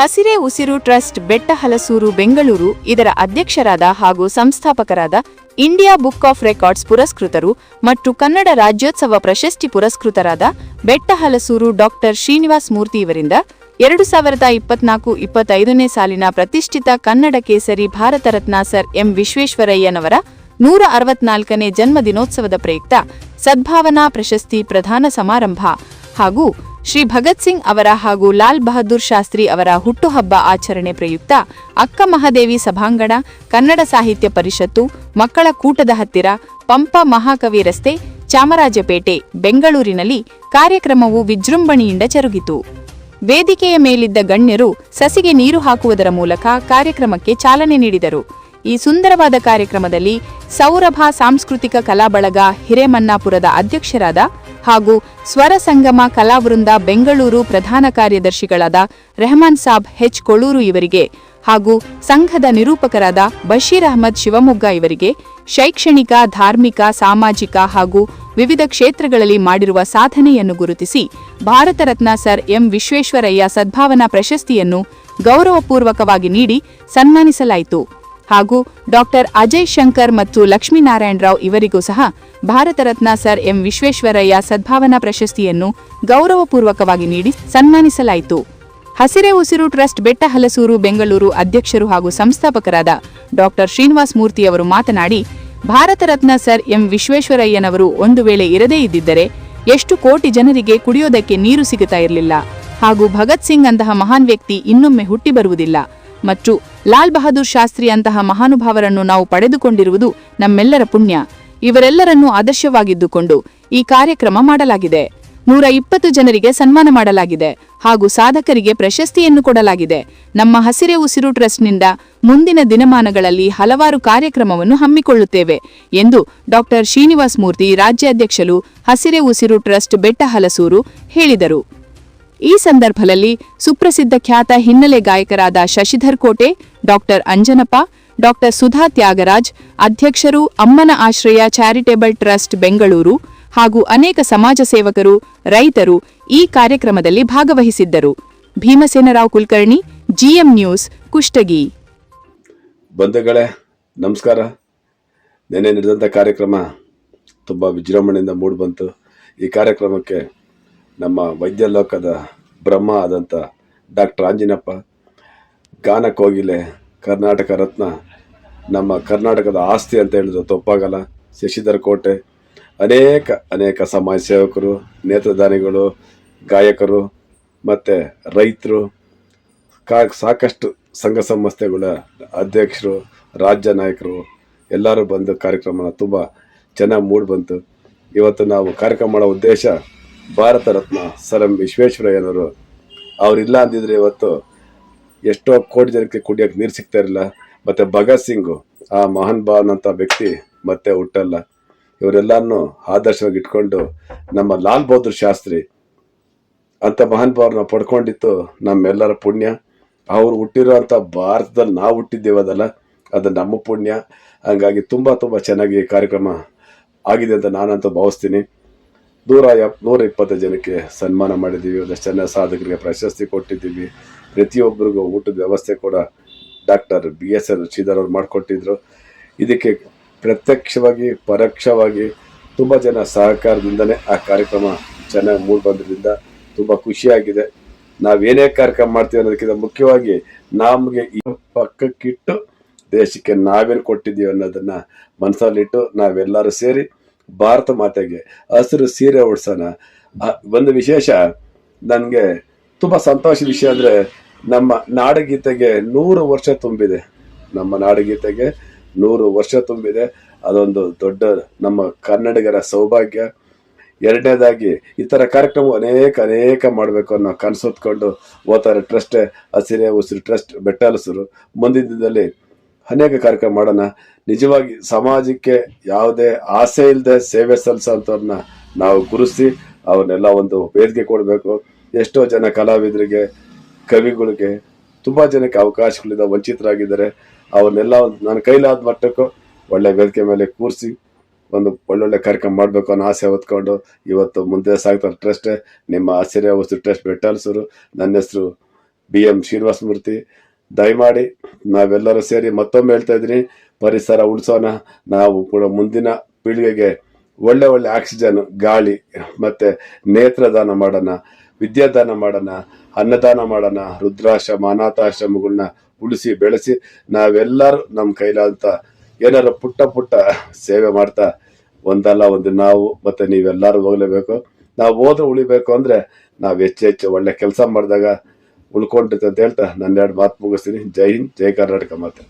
ಹಸಿರೇ ಉಸಿರು ಟ್ರಸ್ಟ್ ಬೆಟ್ಟ ಹಲಸೂರು ಬೆಂಗಳೂರು, ಇದರ ಅಧ್ಯಕ್ಷರಾದ ಹಾಗೂ ಸಂಸ್ಥಾಪಕರಾದ ಇಂಡಿಯಾ ಬುಕ್ ಆಫ್ ರೆಕಾರ್ಡ್ಸ್ ಪುರಸ್ಕೃತರು ಮತ್ತು ಕನ್ನಡ ರಾಜ್ಯೋತ್ಸವ ಪ್ರಶಸ್ತಿ ಪುರಸ್ಕೃತರಾದ ಬೆಟ್ಟ ಹಲಸೂರು ಡಾಕ್ಟರ್ ಶ್ರೀನಿವಾಸ್ ಮೂರ್ತಿ ಇವರಿಂದ ಎರಡು ಸಾವಿರದ ಇಪ್ಪತ್ನಾಲ್ಕು ಇಪ್ಪತ್ತೈದನೇ ಸಾಲಿನ ಪ್ರತಿಷ್ಠಿತ ಕನ್ನಡ ಕೇಸರಿ ಭಾರತ ರತ್ನ ಸರ್ ಎಂ ವಿಶ್ವೇಶ್ವರಯ್ಯನವರ ನೂರ ಅರವತ್ನಾಲ್ಕನೇ ಜನ್ಮ ದಿನೋತ್ಸವದ ಪ್ರಯುಕ್ತ ಸದ್ಭಾವನಾ ಪ್ರಶಸ್ತಿ ಪ್ರಧಾನ ಸಮಾರಂಭ ಹಾಗೂ ಶ್ರೀ ಭಗತ್ ಸಿಂಗ್ ಅವರ ಹಾಗೂ ಲಾಲ್ ಬಹದ್ದೂರ್ ಶಾಸ್ತ್ರಿ ಅವರ ಹುಟ್ಟುಹಬ್ಬ ಆಚರಣೆ ಪ್ರಯುಕ್ತ ಅಕ್ಕ ಮಹಾದೇವಿ ಸಭಾಂಗಣ, ಕನ್ನಡ ಸಾಹಿತ್ಯ ಪರಿಷತ್ತು, ಮಕ್ಕಳ ಕೂಟದ ಹತ್ತಿರ ಪಂಪ ಮಹಾಕವಿ ರಸ್ತೆ, ಚಾಮರಾಜಪೇಟೆ, ಬೆಂಗಳೂರಿನಲ್ಲಿ ಕಾರ್ಯಕ್ರಮವು ವಿಜೃಂಭಣೆಯಿಂದ ಜರುಗಿತು. ವೇದಿಕೆಯ ಮೇಲಿದ್ದ ಗಣ್ಯರು ಸಸಿಗೆ ನೀರು ಹಾಕುವುದರ ಮೂಲಕ ಕಾರ್ಯಕ್ರಮಕ್ಕೆ ಚಾಲನೆ ನೀಡಿದರು. ಈ ಸುಂದರವಾದ ಕಾರ್ಯಕ್ರಮದಲ್ಲಿ ಸೌರಭ ಸಾಂಸ್ಕೃತಿಕ ಕಲಾ ಬಳಗ ಹಿರೇಮನ್ನಾಪುರದ ಅಧ್ಯಕ್ಷರಾದ ಹಾಗೂ ಸ್ವರ ಸಂಗಮ ಕಲಾವೃಂದ ಬೆಂಗಳೂರು ಪ್ರಧಾನ ಕಾರ್ಯದರ್ಶಿಗಳಾದ ರೆಹಮಾನ್ ಸಾಬ್ ಹೆಚ್ ಕೊಳೂರು ಇವರಿಗೆ ಹಾಗೂ ಸಂಘದ ನಿರೂಪಕರಾದ ಬಶೀರ್ ಅಹಮದ್ ಶಿವಮೊಗ್ಗ ಇವರಿಗೆ ಶೈಕ್ಷಣಿಕ, ಧಾರ್ಮಿಕ, ಸಾಮಾಜಿಕ ಹಾಗೂ ವಿವಿಧ ಕ್ಷೇತ್ರಗಳಲ್ಲಿ ಮಾಡಿರುವ ಸಾಧನೆಯನ್ನು ಗುರುತಿಸಿ ಭಾರತ ರತ್ನ ಸರ್ ಎಂ ವಿಶ್ವೇಶ್ವರಯ್ಯ ಸದ್ಭಾವನಾ ಪ್ರಶಸ್ತಿಯನ್ನು ಗೌರವಪೂರ್ವಕವಾಗಿ ನೀಡಿ ಸನ್ಮಾನಿಸಲಾಯಿತು. ಹಾಗೂ ಡಾಕ್ಟರ್ ಅಜಯ್ ಶಂಕರ್ ಮತ್ತು ಲಕ್ಷ್ಮೀನಾರಾಯಣ ರಾವ್ ಇವರಿಗೂ ಸಹ ಭಾರತ ರತ್ನ ಸರ್ ಎಂ ವಿಶ್ವೇಶ್ವರಯ್ಯ ಸದ್ಭಾವನಾ ಪ್ರಶಸ್ತಿಯನ್ನು ಗೌರವಪೂರ್ವಕವಾಗಿ ನೀಡಿ ಸನ್ಮಾನಿಸಲಾಯಿತು. ಹಸಿರೆ ಉಸಿರು ಟ್ರಸ್ಟ್ ಬೆಟ್ಟ ಹಲಸೂರು ಬೆಂಗಳೂರು ಅಧ್ಯಕ್ಷರು ಹಾಗೂ ಸಂಸ್ಥಾಪಕರಾದ ಡಾಕ್ಟರ್ ಶ್ರೀನಿವಾಸ್ ಮೂರ್ತಿ ಅವರು ಮಾತನಾಡಿ, ಭಾರತ ರತ್ನ ಸರ್ ಎಂ ವಿಶ್ವೇಶ್ವರಯ್ಯನವರು ಒಂದು ವೇಳೆ ಇರದೇ ಇದ್ದಿದ್ದರೆ ಎಷ್ಟು ಕೋಟಿ ಜನರಿಗೆ ಕುಡಿಯೋದಕ್ಕೆ ನೀರು ಸಿಗುತ್ತಾ ಇರಲಿಲ್ಲ ಹಾಗೂ ಭಗತ್ ಸಿಂಗ್ ಅಂತಹ ಮಹಾನ್ ವ್ಯಕ್ತಿ ಇನ್ನೊಮ್ಮೆ ಹುಟ್ಟಿ ಬರುವುದಿಲ್ಲ. ಮತ್ತು ಲಾಲ್ ಬಹದ್ದೂರ್ ಶಾಸ್ತ್ರಿ ಅಂತಹ ಮಹಾನುಭಾವರನ್ನು ನಾವು ಪಡೆದುಕೊಂಡಿರುವುದು ನಮ್ಮೆಲ್ಲರ ಪುಣ್ಯ. ಇವರೆಲ್ಲರನ್ನೂ ಆದರ್ಶವಾಗಿದ್ದುಕೊಂಡು ಈ ಕಾರ್ಯಕ್ರಮ ಮಾಡಲಾಗಿದೆ. ನೂರ ಇಪ್ಪತ್ತು ಜನರಿಗೆ ಸನ್ಮಾನ ಮಾಡಲಾಗಿದೆ ಹಾಗೂ ಸಾಧಕರಿಗೆ ಪ್ರಶಸ್ತಿಯನ್ನು ಕೊಡಲಾಗಿದೆ. ನಮ್ಮ ಹಸಿರೆ ಉಸಿರು ಟ್ರಸ್ಟ್ನಿಂದ ಮುಂದಿನ ದಿನಮಾನಗಳಲ್ಲಿ ಹಲವಾರು ಕಾರ್ಯಕ್ರಮವನ್ನು ಹಮ್ಮಿಕೊಳ್ಳುತ್ತೇವೆ ಎಂದು ಡಾಕ್ಟರ್ ಶ್ರೀನಿವಾಸ್ ಮೂರ್ತಿ ರಾಜ್ಯಾಧ್ಯಕ್ಷರು ಹಸಿರೆ ಉಸಿರು ಟ್ರಸ್ಟ್ ಬೆಟ್ಟ ಹಲಸೂರು ಹೇಳಿದರು. ಈ ಸಂದರ್ಭದಲ್ಲಿ ಸುಪ್ರಸಿದ್ಧ ಖ್ಯಾತ ಹಿನ್ನೆಲೆ ಗಾಯಕರಾದ ಶಶಿಧರ್ ಕೋಟೆ, ಡಾಕ್ಟರ್ ಅಂಜನಪ್ಪ, ಡಾಕ್ಟರ್ ಸುಧಾ ತ್ಯಾಗರಾಜ್, ಅಧ್ಯಕ್ಷರು ಅಮ್ಮನ ಆಶ್ರಯ ಚಾರಿಟೇಬಲ್ ಟ್ರಸ್ಟ್ ಬೆಂಗಳೂರು ಹಾಗೂ ಅನೇಕ ಸಮಾಜ ಸೇವಕರು, ರೈತರು ಈ ಕಾರ್ಯಕ್ರಮದಲ್ಲಿ ಭಾಗವಹಿಸಿದ್ದರು. Bhimasenarao Kulkarni, GM News, Kushtagi. ಬಂಧುಗಳೇ, ನಮಸ್ಕಾರ. ನೆನೆ ನಡೆದಂಥ ಕಾರ್ಯಕ್ರಮ ತುಂಬ ವಿಜೃಂಭಣೆಯಿಂದ ಮೂಡಿಬಂತು ಈ ಕಾರ್ಯಕ್ರಮಕ್ಕೆ ನಮ್ಮ ವೈದ್ಯ ಲೋಕದ ಬ್ರಹ್ಮ ಆದಂಥ ಡಾಕ್ಟರ್ ಆಂಜಿನಪ್ಪ ಗಾನ ಕೋಗಿಲೆ ಕರ್ನಾಟಕ ರತ್ನ, ನಮ್ಮ ಕರ್ನಾಟಕದ ಆಸ್ತಿ ಅಂತ ಹೇಳಿದ್ರು ತಪ್ಪಾಗಲ್ಲ ಶಶಿಧರ ಕೋಟೆ, ಅನೇಕ ಅನೇಕ ಸಮಾಜ ಸೇವಕರು, ನೇತ್ರದಾನಿಗಳು, ಗಾಯಕರು, ಮತ್ತು ರೈತರು, ಕಾ, ಸಾಕಷ್ಟು ಸಂಘ ಸಂಸ್ಥೆಗಳ ಅಧ್ಯಕ್ಷರು, ರಾಜ್ಯ ನಾಯಕರು, ಎಲ್ಲರೂ ಬಂದು ಕಾರ್ಯಕ್ರಮನ ತುಂಬ ಚೆನ್ನಾಗಿ ಮೂಡಿ ಬಂತು. ಇವತ್ತು ನಾವು ಕಾರ್ಯಕ್ರಮ ಮಾಡೋ ಉದ್ದೇಶ ಭಾರತ ರತ್ನ ಸರ್ ಎಂ ವಿಶ್ವೇಶ್ವರಯ್ಯನವರು. ಅವರಿಲ್ಲ ಅಂದಿದ್ರೆ ಇವತ್ತು ಎಷ್ಟೋ ಕೋಟಿ ಜನಕ್ಕೆ ಕುಡಿಯೋಕೆ ನೀರು ಸಿಗ್ತಾ ಇರಲಿಲ್ಲ ಮತ್ತು ಭಗತ್ ಸಿಂಗು, ಆ ಮಹಾನ್ ಭಾವನ್ ಅಂತ ವ್ಯಕ್ತಿ ಮತ್ತೆ ಹುಟ್ಟಲ್ಲ. ಇವರೆಲ್ಲಾನು ಆದರ್ಶವಾಗಿ ಇಟ್ಕೊಂಡು ನಮ್ಮ ಲಾಲ್ ಬಹದ್ದೂರ್ ಶಾಸ್ತ್ರಿ ಅಂತ ಮಹಾನ್ ಭಾವನ ಪಡ್ಕೊಂಡಿತ್ತು ನಮ್ಮೆಲ್ಲರ ಪುಣ್ಯ. ಅವ್ರು ಹುಟ್ಟಿರುವಂಥ ಭಾರತದಲ್ಲಿ ನಾವು ಹುಟ್ಟಿದ್ದೇವದಲ್ಲ ಅದು ನಮ್ಮ ಪುಣ್ಯ. ಹಂಗಾಗಿ ತುಂಬ ತುಂಬ ಚೆನ್ನಾಗಿ ಕಾರ್ಯಕ್ರಮ ಆಗಿದೆ ಅಂತ ನಾನಂತೂ ಭಾವಿಸ್ತೀನಿ. ನೂರ ಎಪ್ ನೂರ ಇಪ್ಪತ್ತು ಜನಕ್ಕೆ ಸನ್ಮಾನ ಮಾಡಿದ್ದೀವಿ. ಒಂದಷ್ಟು ಜನ ಸಾಧಕರಿಗೆ ಪ್ರಶಸ್ತಿ ಕೊಟ್ಟಿದ್ದೀವಿ. ಪ್ರತಿಯೊಬ್ಬರಿಗೂ ಊಟದ ವ್ಯವಸ್ಥೆ ಕೂಡ doctor B S L Shridhar ಅವ್ರು ಮಾಡಿಕೊಟ್ಟಿದ್ರು. ಇದಕ್ಕೆ ಪ್ರತ್ಯಕ್ಷವಾಗಿ, ಪರೋಕ್ಷವಾಗಿ ತುಂಬ ಜನ ಸಹಕಾರದಿಂದನೇ ಆ ಕಾರ್ಯಕ್ರಮ ಚೆನ್ನಾಗಿ ಮೂಡಿ ಬಂದ್ರಿಂದ ತುಂಬ ಖುಷಿಯಾಗಿದೆ. ನಾವೇನೇ ಕಾರ್ಯಕ್ರಮ ಮಾಡ್ತೀವಿ ಅನ್ನೋದಕ್ಕಿಂತ ಮುಖ್ಯವಾಗಿ ನಮಗೆ ಈ ಪಕ್ಕಕ್ಕಿಟ್ಟು ದೇಶಕ್ಕೆ ನಾವೇನು ಕೊಟ್ಟಿದ್ದೀವಿ ಅನ್ನೋದನ್ನು ಮನಸ್ಸಲ್ಲಿಟ್ಟು ನಾವೆಲ್ಲರೂ ಸೇರಿ ಭಾರತ ಮಾತೆಗೆ ಹಸಿರು ಸೀರೆ ಉಡ್ಸೋಣ. ಒಂದು ವಿಶೇಷ, ನನಗೆ ತುಂಬ ಸಂತೋಷದ ವಿಷಯ ಅಂದರೆ ನಮ್ಮ ನಾಡಗೀತೆಗೆ ನೂರು ವರ್ಷ ತುಂಬಿದೆ. ನಮ್ಮ ನಾಡಗೀತೆಗೆ ನೂರು ವರ್ಷ ತುಂಬಿದೆ. ಅದೊಂದು ದೊಡ್ಡ ನಮ್ಮ ಕನ್ನಡಿಗರ ಸೌಭಾಗ್ಯ. ಎರಡನೇದಾಗಿ ಈ ಥರ ಕಾರ್ಯಕ್ರಮ ಅನೇಕ ಅನೇಕ ಮಾಡಬೇಕು ಅನ್ನೋ ಕನಸು ಹೊತ್ಕೊಂಡು ಓದ್ತಾರೆ ಟ್ರಸ್ಟ್ ಹಸಿರೆ ಉಸಿರು ಟ್ರಸ್ಟ್ ಬೆಟ್ಟ ಹಲಸರು ಮುಂದಿನ ದಿನದಲ್ಲಿ ಅನೇಕ ಕಾರ್ಯಕ್ರಮ ಮಾಡೋಣ. ನಿಜವಾಗಿ ಸಮಾಜಕ್ಕೆ ಯಾವುದೇ ಆಸೆ ಇಲ್ಲದೆ ಸೇವೆ ಸಲ್ಲಿಸೋಂಥವ್ರನ್ನ ನಾವು ಗುರುಸಿ ಅವನ್ನೆಲ್ಲ ಒಂದು ವೇದಿಕೆ ಕೊಡಬೇಕು. ಎಷ್ಟೋ ಜನ ಕಲಾವಿದರಿಗೆ, ಕವಿಗಳಿಗೆ, ತುಂಬ ಜನಕ್ಕೆ ಅವಕಾಶಗಳಿಂದ ವಂಚಿತರಾಗಿದ್ದಾರೆ. ಅವನ್ನೆಲ್ಲ ನನ್ನ ಕೈಲಾದ ಮಟ್ಟಕ್ಕೂ ಒಳ್ಳೆ ವೇದಿಕೆ ಮೇಲೆ ಕೂರಿಸಿ, ಒಂದು ಒಳ್ಳೊಳ್ಳೆ ಕಾರ್ಯಕ್ರಮ ಮಾಡಬೇಕು ಅನ್ನೋ ಆಸೆ ಹೊತ್ಕೊಂಡು ಇವತ್ತು ಮುಂದೆ ಸಾಗ್ತಾರೆ ಟ್ರಸ್ಟೇ ನಿಮ್ಮ ಆಶ್ಚರ್ಯ ವಸ್ತು ಟ್ರಸ್ಟ್ ಬೆಟ್ಟಲ್ಸರು ನನ್ನ ಹೆಸರು ಬಿ ಎಂ ಶ್ರೀನಿವಾಸ ಮೂರ್ತಿ ದಯಮಾಡಿ ನಾವೆಲ್ಲರೂ ಸೇರಿ ಮತ್ತೊಮ್ಮೆ ಹೇಳ್ತಾ ಇದ್ದೀನಿ, ಪರಿಸರ ಉಳಿಸೋಣ. ನಾವು ಕೂಡ ಮುಂದಿನ ಪೀಳಿಗೆಗೆ ಒಳ್ಳೆ ಒಳ್ಳೆ ಆಕ್ಸಿಜನ್ ಗಾಳಿ, ಮತ್ತೆ ನೇತ್ರದಾನ ಮಾಡೋಣ, ವಿದ್ಯಾದಾನ ಮಾಡೋಣ, ಅನ್ನದಾನ ಮಾಡೋಣ, ರುದ್ರಾಶ್ರಮ ಅನಾಥಾಶ್ರಮಗಳನ್ನ ಉಳಿಸಿ, ಬೆಳೆಸಿ, ನಾವೆಲ್ಲರೂ ನಮ್ಮ ಕೈಲಾದಂಥ ಏನಾರು ಪುಟ್ಟ ಪುಟ್ಟ ಸೇವೆ ಮಾಡ್ತಾ, ಒಂದಲ್ಲ ಒಂದು ನಾವು ಮತ್ತೆ ನೀವೆಲ್ಲರೂ ಹೋಗಲೇಬೇಕು. ನಾವು ಹೋದ್ರೆ ಉಳಿಬೇಕು ಅಂದ್ರೆ ನಾವು ಹೆಚ್ಚು ಹೆಚ್ಚು ಒಳ್ಳೆ ಕೆಲಸ ಮಾಡಿದಾಗ ಉಳ್ಕೊಂಡಿತ್ತು ಅಂತ ಹೇಳ್ತಾ ನನ್ನ ಎರಡು ಮಾತು ಮುಗಿಸ್ತೀನಿ. ಜೈ ಹಿಂದ್ ಜೈ ಕರ್ನಾಟಕ ಮಾತೆ.